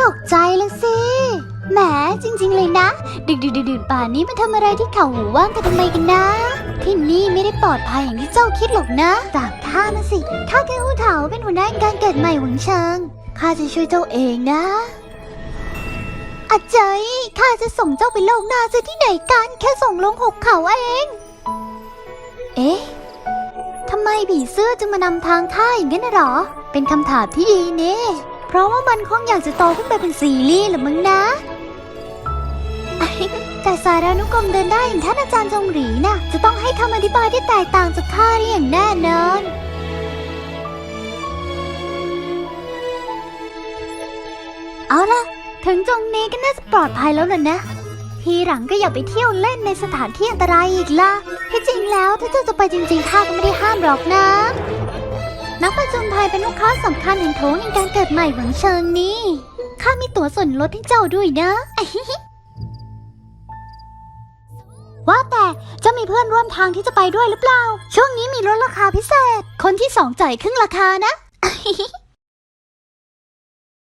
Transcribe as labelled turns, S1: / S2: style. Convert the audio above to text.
S1: ตกใจละสิ แหมจริง ๆ เลยนะ ดึกๆดื่นๆป่านนี้มาทำอะไรที่เขาหูว่างกันทำไมกันนะ ที่นี่ไม่ได้ปลอดภัยอย่างที่เจ้าคิดหรอกนะจากท่านะสิข้าแค่หูเถาเป็นหัวหน้าการเกิดใหม่หวังเชิงข้าจะช่วยเจ้าเองนะอาจารย์ข้าจะส่งเจ้าไปโลกหน้าจะที่ไหนกัน แค่ส่งลงหกเขาเอง เอ๊ะ ทำไมผีเสื้อจึงมานำทางข้าอย่างนั้นน่ะหรอ เป็นคำถามที่ดีเนี่เพราะว่ามันคงอยากจะโตขึ้นไปเป็นซีรีส์หรือมึงนะ แต่สารานุกรมเดินได้อย่างท่านอาจารย์จงหรีน่ะ จะต้องให้คำอธิบายที่แตกต่างจากข้าได้อย่างแน่นอนเอาล่ะ ถึงตรงนี้ก็น่าจะปลอดภัยแล้วล่ะนะ ทีหลังก็อย่าไปเที่ยวเล่นในสถานที่อันตรายอีกละที่จริงแล้วถ้าเจ้าจะไปจริงๆข้าก็ไม่ได้ห้ามหรอกนะ นักประจนภัยเป็นลูกค้าสำคัญแห่งโถงแห่งการเกิดใหม่หวังเชิงนี้ข้ามีตั๋วส่วนลดให้เจ้าด้วยนะ ว่าแต่จะมีเพื่อนร่วมทางที่จะไปด้วยหรือเปล่า ช่วงนี้มีลดราคาพิเศษ คนที่สองจ่ายครึ่งราคานะ